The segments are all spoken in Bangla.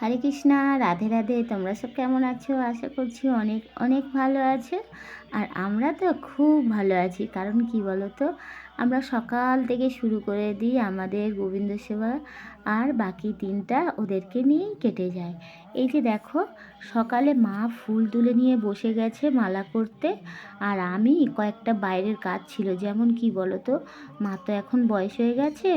হরে কৃষ্ণা, রাধে রাধে। তোমরা সব কেমন আছো? আশা করছি অনেক অনেক ভালো আছো। আর আমরা তো খুব ভালো আছি। কারণ কি বলো তো আমরা সকাল থেকে শুরু করে দিই আমাদের গোবিন্দ সেবা আর বাকি দিনটা ওদেরকে নিয়েই কেটে যায়। এই যে দেখো, সকালে মা ফুল তুলে নিয়ে বসে গেছে মালা করতে আর আমি কয়েকটা বাইরের কাজ ছিল। যেমন কি বলো তো মা তো এখন বয়স হয়ে গেছে,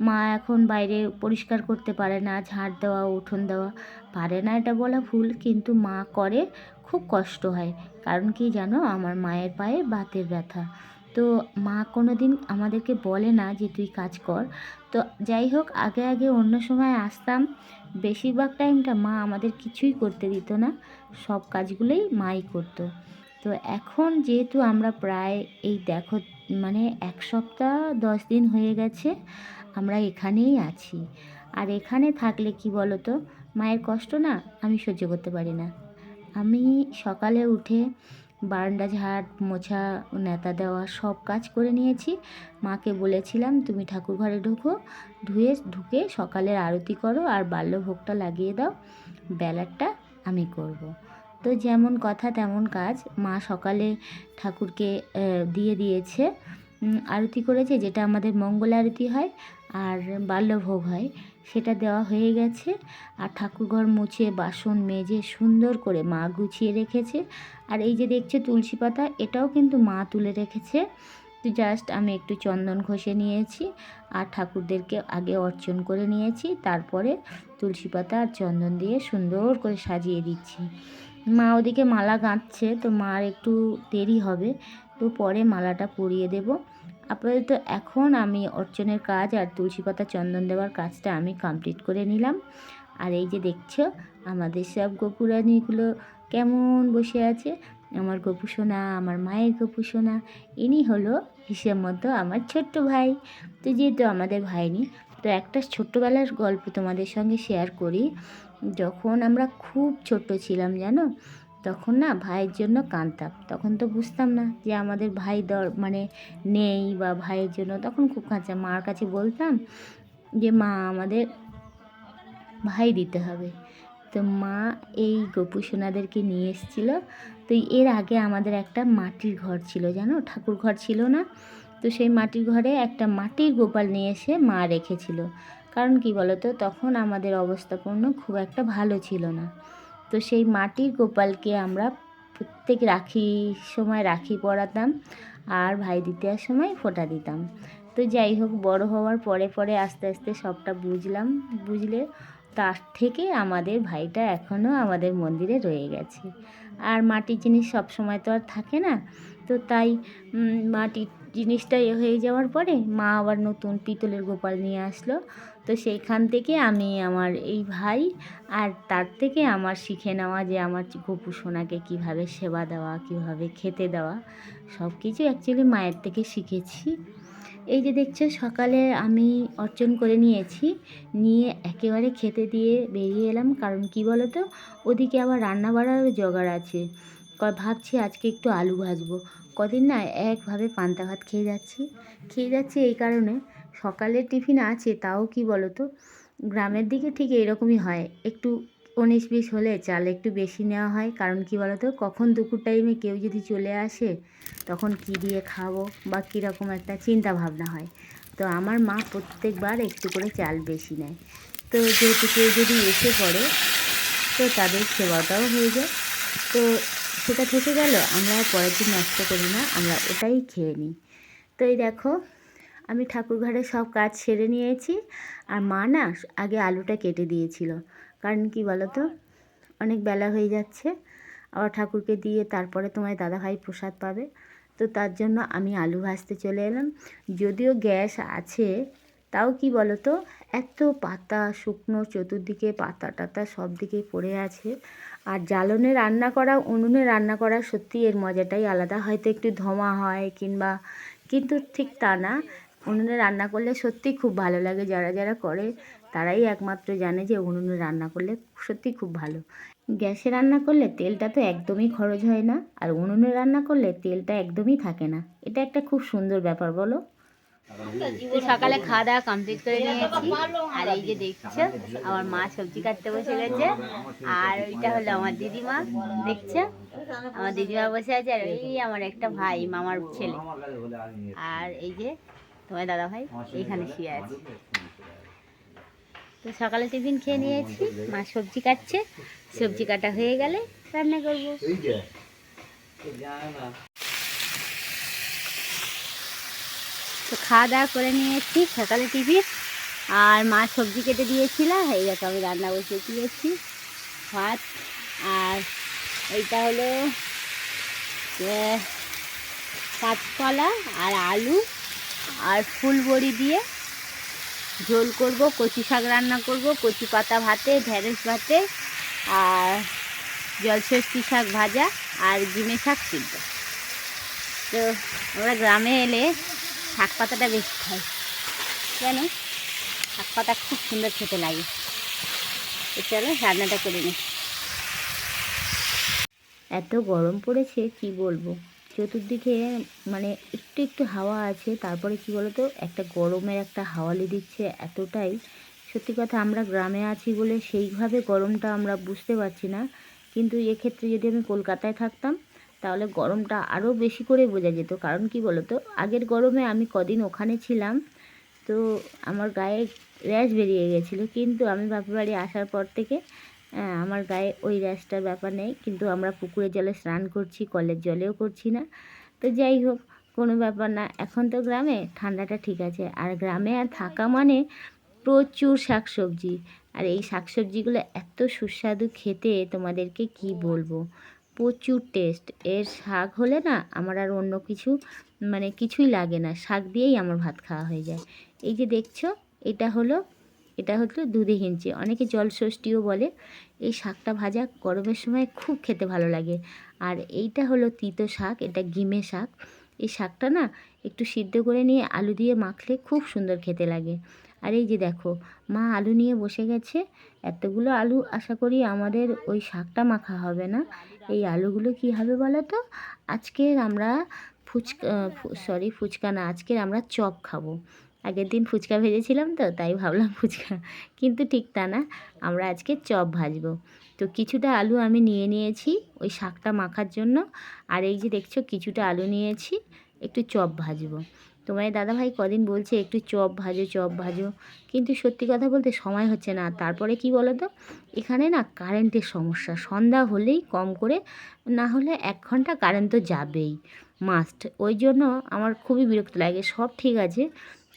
মা এখন বাইরে পরিষ্কার করতে পারে না, ঝাড় দেওয়া, উঠোন দেওয়া, পারে না এটা বলা ভুল। কিন্তু মা করে, খুব কষ্ট হয়। কারণ কি জানো, আমার মায়ের পায়ে বাতের ব্যথা। তো মা কোনো দিন আমাদেরকে বলে না যে তুই কাজ কর। তো যাই হোক, আগে আগে অন্য সময় আসতাম। বেশিরভাগ টাইমটা মা আমাদের কিছুই করতে দিত না। সব কাজগুলোই মাই করতো। তো এখন যেহেতু আমরা প্রায় এই দেখো মানে এক সপ্তাহ, দশ দিন হয়ে গেছে, আমরা এখানেই আছি। আর এখানে থাকলে কি বলো তো মায়ের কষ্ট না আমি সহ্য করতে পারি না। আমি সকালে উঠে বারান্দা ঝাড় মোছা, নেতা দেওয়া সব কাজ করে নিয়েছি। মাকে বলেছিলাম, তুমি ঠাকুর ঘরে ঢুকো, ধুয়ে, ঢুকে সকালের আরতি করো আর বাল্যভোগটা লাগিয়ে দাও। বেলারটা আমি করব। তো যেমন কথা, তেমন কাজ। মা সকালে ঠাকুরকে দিয়ে দিয়েছে। আরতি করেছে, যেটা আমাদের মঙ্গল আরতি হয় আর বাল্যভোগ হয়। সেটা দেওয়া হয়ে গেছে। আর ঠাকুরঘর মুছে বাসন মেজে সুন্দর করে মা গুছিয়ে রেখেছে। আর এই যে দেখছে তুলসী পাতা, এটাও কিন্তু মা তুলে রেখেছে। তো জাস্ট আমি একটু চন্দন ঘষে নিয়েছি আর ঠাকুরদেরকে আগে অর্চন করে নিয়েছি। তারপরে তুলসী পাতা আর চন্দন দিয়ে সুন্দর করে সাজিয়ে দিচ্ছি। মা ওদিকে মালা গাঁথছে, তো মার একটু দেরি হবে। তো পরে মালাটা পরিয়ে দেব। আপাতত এখন আমি অর্চনের কাজ আর তুলসী পাতা চন্দন দেওয়ার কাজটা আমি কমপ্লিট করে নিলাম। আর এই যে দেখছ, আমাদের সব গোপুরানিগুলো কেমন বসে আছে? আমার গপু সোনা, আমার মায়ের গপু সোনা, ইনি হলো হিসেব মতো আমার ছোট্ট ভাই। তো যেহেতু আমাদের ভাইনি, তো একটা ছোট্টবেলার গল্প তোমাদের সঙ্গে শেয়ার করি। যখন আমরা খুব ছোট্ট ছিলাম, জানো? তখন না ভাইয়ের জন্য কাঁদতাম। তখন তো বুঝতাম না যে আমাদের ভাই দর মানে নেই বা ভাইয়ের জন্য। তখন খুব কাঁচা মার কাছে বলতাম যে, মা, আমাদের ভাই দিতে হবে। তো মা এই গোপু সোনাদেরকে নিয়ে এসেছিল। তো এর আগে আমাদের একটা মাটির ঘর ছিল, জানো? ঠাকুর ঘর ছিল না? তো সেই মাটির ঘরে একটা মাটির গোপাল নিয়ে এসে মা রেখেছিল। কারণ কি বলতো? তখন আমাদের অবস্থাপূর্ণ খুব একটা ভালো ছিল না। তো সেই মাটির গোপালকে আমরা প্রত্যেক রাখি সময় রাখি পরাতাম আর ভাই দ্বিতীয়ার সময় ফোটা দিতাম। তো যাই হোক, বড় হওয়ার পরে পরে আস্তে আস্তে সবটা বুঝলাম, বুঝলে তার থেকে আমাদের ভাইটা এখনও আমাদের মন্দিরে রয়ে গেছে। আর মাটির জিনিস সব সময় তো আর থাকে না তো তাই মাটির জিনিসটা এ হয়ে যাওয়ার পরে মা আবার নতুন পিতলের গোপাল নিয়ে আসলো। তো সেইখান থেকে আমি আমার এই ভাই আর তার থেকে আমার শিখে নেওয়া যে আমার গপু সোনাকে কীভাবে সেবা দেওয়া, কীভাবে খেতে দেওয়া সব কিছু অ্যাকচুয়ালি মায়ের থেকে শিখেছি। এই যে দেখছ সকালে আমি অর্জন করে নিয়েছি, নিয়ে একেবারে খেতে দিয়ে বেরিয়ে এলাম। কারণ কি বলো তো ওদিকে আবার রান্না বাড়ার জোগাড় আছে। ভাবছি আজকে একটু আলু ভাজবো। কদিন না একভাবে পান্তা ভাত খেয়ে যাচ্ছি। খেয়ে যাচ্ছি এই কারণে। সকালের টিফিন আছে, তাও কি বলো তো গ্রামের দিকে ঠিক এরকমই হয়। একটু উনিশ বিশ হলে চাল একটু বেশি নেওয়া হয়। কারণ কি বলতো? কখন দুপুর টাইমে কেউ যদি চলে আসে, তখন কি দিয়ে খাব বা কীরকম একটা চিন্তা ভাবনা হয়। তো আমার মা প্রত্যেকবার একটু করে চাল বেশি নেয়। তো যেহেতু কেউ যদি এসে পড়ে, তো তাদের সেবাটাও হয়ে যায়। তো সেটা থেকে গেল, আমরা পরের দিন নষ্ট করি না, আমরা ওটাই খেয়ে নিই। তো এই দেখো, আমি ঠাকুর ঘরে সব কাজ সেরে নিয়েছি, আর মা না আগে আলুটা কেটে দিয়েছিল। কারণ কি বলো তো অনেক বেলা হয়ে যাচ্ছে, আবার ঠাকুরকে দিয়ে তারপরে তোমার দাদাভাই প্রসাদ পাবে। তো তার জন্য আমি আলু ভাজতে চলে এলাম। যদিও গ্যাস আছে, তাও কি বলো তো এত পাতা, শুকনো চতুর্দিকে পাতা টাতা সব দিকে পড়ে আছে। আর জ্বালনে রান্না করা, উনুনে রান্না করা সত্যি এর মজাটাই আলাদা। হয়তো একটু ধোঁয়া হয় কিংবা, কিন্তু ঠিক তা না। উনুনে রান্না করলে সত্যিই খুব ভালো লাগে। যারা যারা করে, তারাই একমাত্র জানে যে উনুনে রান্না করলে সত্যি খুব ভালো। গ্যাসে রান্না করলে তেলটা তো একদমই খরচ হয় না। আর উনুনে রান্না করলে তেলটা একদমই থাকে না। এটা একটা খুব সুন্দর ব্যাপার, বলো? সকালে খাওয়া দাওয়া কমপ্লিট করে নিয়েছি। আর এই যে দেখছ, আমার মা সবজি কাটতে বসে গেছে। আর ওইটা হলো আমার দিদিমা, দেখছ? আমার দিদিমা বসে আছে, আর এই আমার একটা ভাই, মামার ছেলে। আর এই যে তোমার দাদা ভাই এইখানে শুয়ে আছে। তো সকালে টিফিন খেয়ে নিয়েছি, মা সবজি কাটছে। সবজি কাটা হয়ে গেলে রান্না করব। তো খাওয়া দাওয়া করে নিয়েছি, সকালে টিফিন আর মা সবজি কেটে দিয়েছিল এই দেখো আমি রান্না বসিয়ে দিয়েছি, ভাত, আর এইটা হলো কাঁচকলা আর আলু, আর ফুল বড়ি দিয়ে ঝোল করব, কচু শাক রান্না করব, কচু পাতা ভাতে, ঢেঁড়স ভাতে, আর জলষষ্ঠী শাক ভাজা, আর ডিমে শাক সিদ্ধ। তো আমরা গ্রামে এলে শাক পাতাটা বেশি খাই। কেন শাক পাতা খুব সুন্দর খেতে লাগে। তো চলো রান্নাটা করে নিই। এত গরম পড়েছে, কি বলব? চতুর্দিকে মানে একটু একটু হাওয়া আছে, তারপরে কি বলতো, একটা গরমের একটা হাওয়ালি দিচ্ছে এতটাই। সত্যি কথা, আমরা গ্রামে আছি বলে সেইভাবে গরমটা আমরা বুঝতে পারছি না। কিন্তু এক্ষেত্রে যদি আমি কলকাতায় থাকতাম তাহলে গরমটা আরও বেশি করে বোঝা যেত। কারণ কি বলতো? আগের গরমে আমি কদিন ওখানে ছিলাম, তো আমার গায়ে র্যাশ বেরিয়ে গেছিল। কিন্তু আমি বাপের বাড়ি আসার পর থেকে আমার গায়ে ওই র্যাশটার ব্যাপার নেই। কিন্তু আমরা পুকুরের জলে স্নান করছি, কলের জলেও করছি না। তো যাই হোক, কোনো ব্যাপার না। এখন তো গ্রামে ঠান্ডাটা ঠিক আছে। আর গ্রামে আর থাকা মানে প্রচুর শাকসবজি। আর এই শাকসবজিগুলো এত সুস্বাদু খেতে তোমাদেরকে কি বলব? প্রচুর টেস্ট এর শাক হলে না আমার আর অন্য কিছু মানে কিছুই লাগে না। শাক দিয়েই আমার ভাত খাওয়া হয়ে যায়। এই যে দেখছ, এটা হলো এটা হলো দুধে হিঞ্চি। অনেকে জল জলষষ্ঠীও বলে, এই শাকটা ভাজা গরমের সময় খুব খেতে ভালো লাগে। আর এইটা হলো তিতো শাক, এটা গিমে শাক। এই শাকটা না একটু সিদ্ধ করে নিয়ে আলু দিয়ে মাখলে খুব সুন্দর খেতে লাগে। আর এই যে দেখো, মা আলু নিয়ে বসে গেছে। এতগুলো আলু আশা করি আমাদের ওই শাকটা মাখা হবে না। এই আলুগুলো কি হবে বলো তো আজকের আমরা ফুচকা সরি ফুচকা না, আজকের আমরা চপ খাব। আগের দিন ফুচকা ভেজেছিলাম তো, তাই ভাবলাম ফুচকা। কিন্তু ঠিক তা না, আমরা আজকে চপ ভাজবো। তো কিছুটা আলু আমি নিয়ে নিয়েছি ওই শাকটা মাখার জন্য। আর এই যে দেখছ, কিছুটা আলু নিয়েছি, একটু চপ ভাজবো। তোমার দাদাভাই কদিন বলছে একটু চপ ভাজো চপ ভাজো। কিন্তু সত্যি কথা বলতে সময় হচ্ছে না। তারপরে কি বলো তো এখানে না কারেন্টের সমস্যা। সন্ধ্যা হলেই কম করে, না হলে এক ঘণ্টা কারেন্ট তো যাবেই। মাস্ট ওই জন্য আমার খুবই বিরক্ত লাগে। সব ঠিক আছে।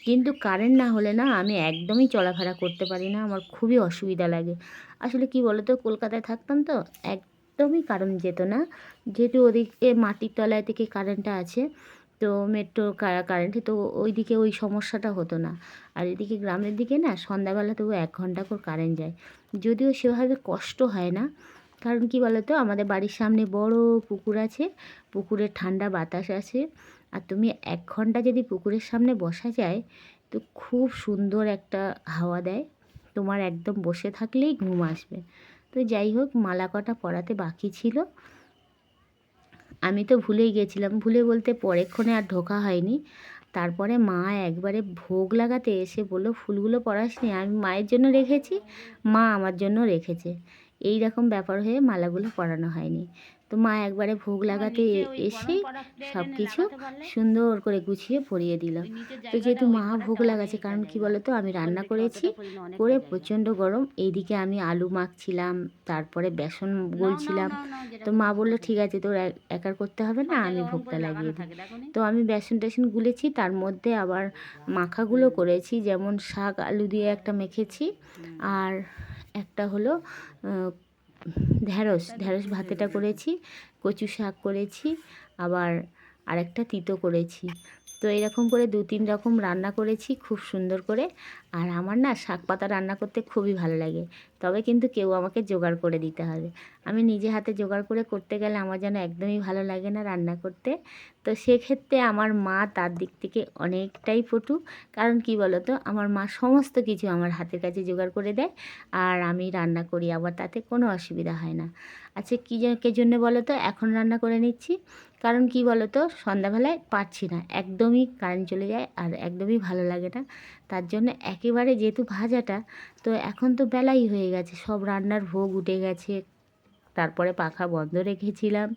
কিন্তু কারেন্ট না হলে না আমি একদমই চলাফেরা করতে পারি না। আমার খুবই অসুবিধা লাগে। আসলে কি বলো তো কলকাতায় থাকতাম তো, একদমই কারেন্ট যেত না। যেহেতু ওদিকে মাটির তলায় থেকে কারেন্টটা আছে। তো মেট্রো কারেন্টে তো ওইদিকে ওই সমস্যাটা হতো না। আর এদিকে গ্রামের দিকে না, সন্ধ্যাবেলা তবু এক ঘণ্টা করে কারেন্ট যায়। যদিও সেভাবে কষ্ট হয় না, কারণ কি বলতো, আমাদের বাড়ির সামনে বড় পুকুর আছে পুকুরে ঠান্ডা বাতাস আছে। আর তুমি এক ঘণ্টা যদি পুকুরের সামনে বসা যায়, তো খুব সুন্দর একটা হাওয়া দেয়। তোমার একদম বসে থাকলেই ঘুম আসবে। তো যাই হোক, মালা কটা পরাতে বাকি ছিল। আমি তো ভুলেই গেছিলাম। ভুলে বলতে পরেক্ষণে আর ঢোকা হয়নি। তারপরে মা একবারে ভোগ লাগাতে এসে বলল, ফুলগুলো পড়াসনি আমি মায়ের জন্য রেখেছি, মা আমার জন্য রেখেছে। এই রকম ব্যাপার হয়ে মালাগুলো পরানো হয়নি। তো মা একবারে ভোগ লাগাতে এসে সব কিছু সুন্দর করে গুছিয়ে পরিয়ে দিল। তো যেহেতু মা ভোগ লাগাচ্ছে কারণ কি বলতো আমি রান্না করেছি করে প্রচণ্ড গরম এইদিকে আমি আলু মাখছিলাম তারপরে বেসন গলছিলাম। তো মা বলল ঠিক আছে তোর এক- একার করতে হবে না আমি ভোগটা লাগিয়ে দিই। তো আমি বেসন টেসন গুলেছি তার মধ্যে আবার মাখাগুলো করেছি যেমন শাক আলু দিয়ে একটা মেখেছি আর একটা হলো ঢ্যাঁড়স ঢ্যাঁড়স ভাতেটা করেছি, কচু শাক করেছি, আবার আরেকটা তিতো করেছি। তো এরকম করে দু তিন রকম রান্না করেছি খুব সুন্দর করে। আর আমার না শাক পাতা রান্না করতে খুবই ভালো লাগে। তবে কিন্তু কেউ আমাকে জোগাড় করে দিতে হবে। আমি নিজে হাতে জোগাড় করে করতে গেলে আমার যেন একদমই ভালো লাগে না রান্না করতে। তো সেক্ষেত্রে আমার মা তার দিক থেকে অনেকটাই পটু। কারণ কি বলো তো আমার মা সমস্ত কিছু আমার হাতের কাছে জোগাড় করে দেয়। আর আমি রান্না করি, আবার তাতে কোনো অসুবিধা হয় না। আচ্ছা কী কে জন্য বলো তো এখন রান্না করে নিচ্ছি। কারণ কি বলো তো সন্ধ্যাবেলায় পারছি না। একদমই কারেন্ট চলে যায় আর একদমই ভালো লাগে না। তার জন্য একেবারে যেহেতু ভাজাটা, তো এখন তো বেলাই হয়ে গেছে। সব রান্নার ভোগ উঠে গেছে। তারপরে পাখা বন্ধ রেখেছিলাম।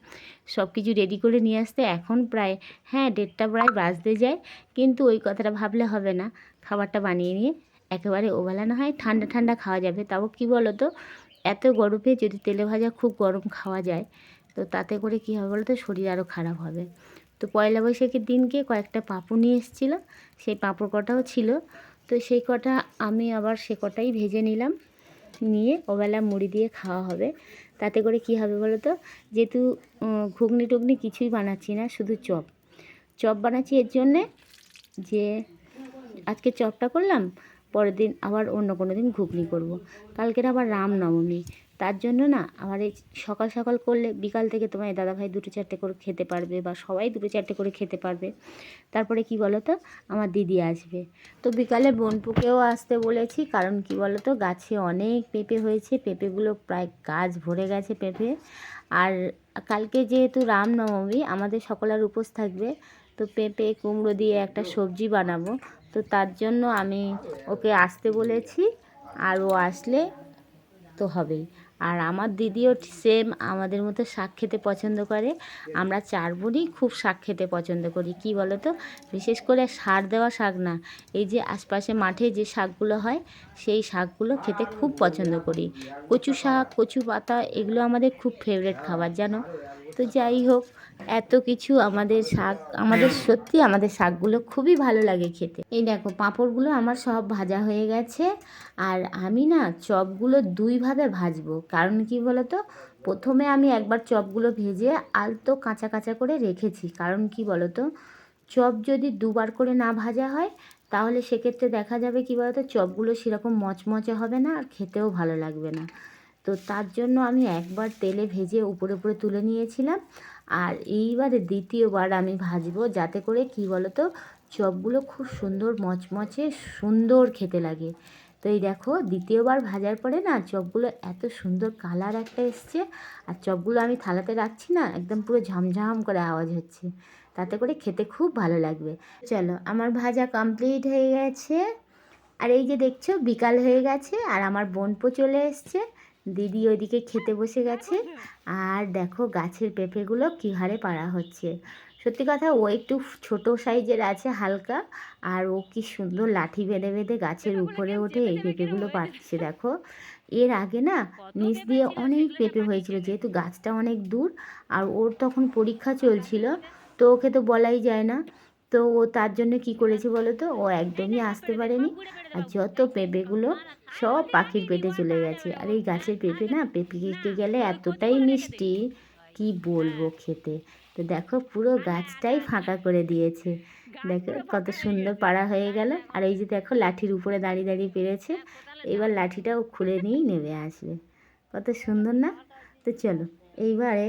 সব কিছু রেডি করে নিয়ে আসতে এখন প্রায় হ্যাঁ ডেটটা প্রায় বাজতে যায়, কিন্তু ওই কথাটা ভাবলে হবে না। খাবারটা বানিয়ে নিয়ে একেবারে ওবেলা না হয় ঠান্ডা ঠান্ডা খাওয়া যাবে। তাও কি বলো তো এত গরমে যদি তেলে ভাজা খুব গরম খাওয়া যায়, তো তাতে করে কী হবে বলো তো শরীর আরও খারাপ হবে। তো পয়লা বৈশাখের দিনকে কয়েকটা পাঁপড় নিয়ে এসেছিল সেই পাঁপড় কটাও ছিল। তো সেই কটা আমি আবার সে কটাই ভেজে নিলাম। নিয়ে ওবেলা মুড়ি দিয়ে খাওয়া হবে। তাতে করে কি হবে বলো তো যেহেতু ঘুগনি টুগনি কিছুই বানাচ্ছি না, শুধু চপ। চপ বানাচ্ছি এর জন্যে যে, আজকে চপটা করলাম, পরের দিন আবার অন্য কোনো দিন ঘুগনি করব। কালকের আবার রামনবমী। তার জন্য না আমার এই সকাল সকাল করলে বিকাল থেকে তোমার দাদাভাই দুটো চারটে করে খেতে পারবে বা সবাই দুটো চারটে করে খেতে পারবে। তারপরে কি বলো তো আমার দিদি আসবে। তো বিকালে বোনপুকেও আসতে বলেছি, কারণ কি বলো তো গাছে অনেক পেঁপে হয়েছে, পেঁপেগুলো প্রায় গাছ ভরে গেছে পেঁপে। আর কালকে যেহেতু রামনবমী, আমাদের সকলের উপোস থাকবে, তো পেঁপে, কুমড়ো দিয়ে একটা সবজি বানাবো। তো তার জন্য আমি ওকে আসতে বলেছি, আর ও আসলে তো হবেই। আর আমার দিদিও সেম আমাদের মতো শাক খেতে পছন্দ করে। আমরা চার বোনই খুব শাক খেতে পছন্দ করি, কি বলো তো বিশেষ করে সার দেওয়া শাক না, এই যে আশপাশে মাঠে যে শাকগুলো হয়, সেই শাকগুলো খেতে খুব পছন্দ করি। কচু শাক, কচু পাতা, এগুলো আমাদের খুব ফেভারেট খাবার, জানো? তো যাই হোক, এত কিছু আমাদের শাক, আমাদের সত্যি আমাদের শাকগুলো খুবই ভালো লাগে খেতে। এই দেখো, পাঁপড়গুলো আমার সব ভাজা হয়ে গেছে, আর আমি না চপগুলো দুইভাবে ভাজবো। কারণ কি বলো তো প্রথমে আমি একবার চপগুলো ভেজে আলতো কাঁচা কাঁচা করে রেখেছি। কারণ কি বলো তো চপ যদি দুবার করে না ভাজা হয়, তাহলে সেক্ষেত্রে দেখা যাবে কি বলতো? চপগুলো সেরকম মচমচে হবে না, আর খেতেও ভালো লাগবে না। তো তার জন্য আমি একবার তেলে ভেজে উপরে উপরে তুলে নিয়েছিলাম। আর এইবারে দ্বিতীয়বার আমি ভাজবো, যাতে করে কি বলো তো চপগুলো খুব সুন্দর মচমচে সুন্দর খেতে লাগে। তো এই দেখো, দ্বিতীয়বার ভাজার পরে না, চপগুলো এত সুন্দর কালার একটা এসছে। আর চপগুলো আমি থালাতে রাখছি না, একদম পুরো ঝমঝম করে আওয়াজ হচ্ছে। তাতে করে খেতে খুব ভালো লাগবে। চলো, আমার ভাজা কমপ্লিট হয়ে গেছে। আর এই যে দেখছ, বিকাল হয়ে গেছে, আর আমার বোনপো চলে এসছে। দিদি ওইদিকে খেতে বসে গেছে। আর দেখো গাছের পেঁপেগুলো কী হারে পাড়া হচ্ছে। সত্যি কথা ও একটু ছোট সাইজের আছে হালকা, আর ও কি সুন্দর লাঠি বেঁধে বেঁধে গাছের উপরে ওঠে এই পেঁপেগুলো পাচ্ছে দেখো। এর আগে না নিচ দিয়ে অনেক পেঁপে হয়েছিল, যেহেতু গাছটা অনেক দূর, আর ওর তখন পরীক্ষা চলছিল, তো ওকে তো বলাই যায় না। তো ও তার জন্য কি করেছে বলো তো? ও একদমই আসতে পারেনি। আর যত পেঁপেগুলো, সব পাখির পেটে চলে গেছে। আর এই গাছের পেঁপে না, পেঁপে খেতে গেলে এতটাই মিষ্টি, কি বলব খেতে? তো দেখো, পুরো গাছটাই ফাঁকা করে দিয়েছে। দেখো, কত সুন্দর পাড়া হয়ে গেল। আর এই যে দেখো, লাঠির উপরে দাঁড়িয়ে দাঁড়িয়ে পেরেছে। এবার লাঠিটাও খুলে নিয়েই নেমে আসবে। কত সুন্দর না? তো চলো, এইবারে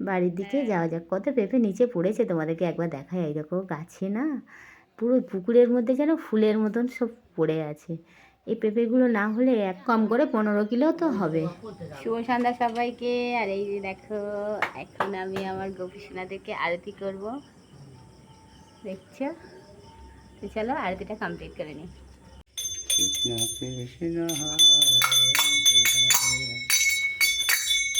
বাড়ির দিকে যাওয়া যাক। কত পেঁপে নিচে পড়েছে তোমাদেরকে একবার দেখায় এই দেখো গাছে না পুরো পুকুরের মধ্যে যেন ফুলের মতন সব পড়ে আছে। এই পেঁপেগুলো না হলে এক কম করে পনেরো কিলো তো হবে। শুভ সন্ধ্যা সবাইকে। আর এই যে দেখো এখন আমি আমার গোপীসোনাদেরকে আরতি করব। দেখছ? তো চলো আরতিটা কমপ্লিট করে নিই। কৃষ্ণ কৃষ্ণ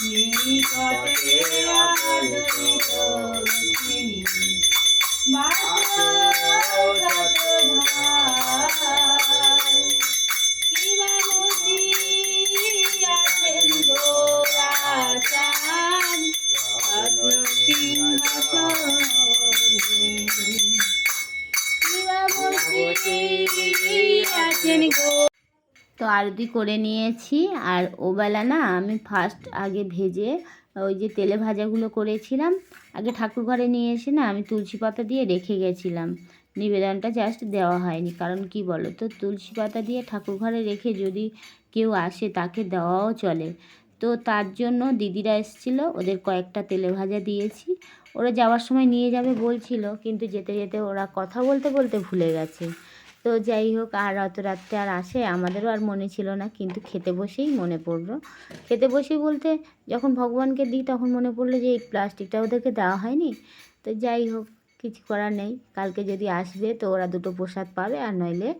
নিকটে আদরিত রুক্মিণী কিবামতি আরতি করে নিয়েছি। আর ওবেলা না আমি ফার্স্ট আগে ভেজে ওই যে তেলে ভাজাগুলো করেছিলাম, আগে ঠাকুর ঘরে নিয়ে এসে না আমি তুলসী পাতা দিয়ে রেখে গেছিলাম। নিবেদনটা জাস্ট দেওয়া হয়নি, কারণ কি বলো তো তুলসী পাতা দিয়ে ঠাকুর ঘরে রেখে যদি কেউ আসে তাকে দেওয়াও চলে। তো তার জন্য দিদিরা এসেছিল, ওদের কয়েকটা তেলে ভাজা দিয়েছি। ওরা যাওয়ার সময় নিয়ে যাবে বলছিল, কিন্তু যেতে যেতে ওরা কথা বলতে বলতে ভুলে গেছে। তো যাই হোক, আর অত রাত্রে আর আসে, আমাদেরও আর মনে ছিল না, কিন্তু খেতে বসেই মনে পড়ল। খেতে বসেই বলতে যখন ভগবানকে দিই, তখন মনে পড়ল যে এই প্লাস্টিকটা ওদেরকে দেওয়া হয়নি। তো যাই হোক, কিছু করার নেই। কালকে যদি আসবে, তো ওরা দুটো প্রসাদ পাবে, আর নইলে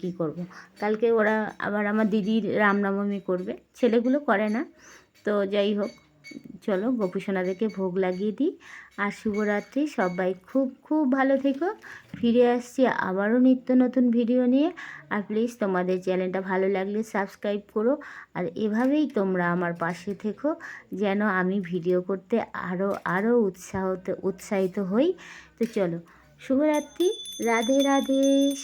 কি করব। কালকে ওরা আবার আমার দিদির রামনবমী করবে। ছেলেগুলো করে না। তো যাই হোক চলো গোপীসোনাদেরকে ভোগ লাগিয়ে দিই। আর শুভরাত্রি, সবাই খুব খুব ভালো থেকো। ফিরে আসছি আবারও নিত্য নতুন ভিডিও নিয়ে। আর প্লিজ তোমাদের চ্যানেলটা ভালো লাগলে সাবস্ক্রাইব করো। আর এভাবেই তোমরা আমার পাশে থেকো, যেন আমি ভিডিও করতে আরও আরও উৎসাহ, উৎসাহিত হই। তো চলো, শুভরাত্রি, রাধে রাধে।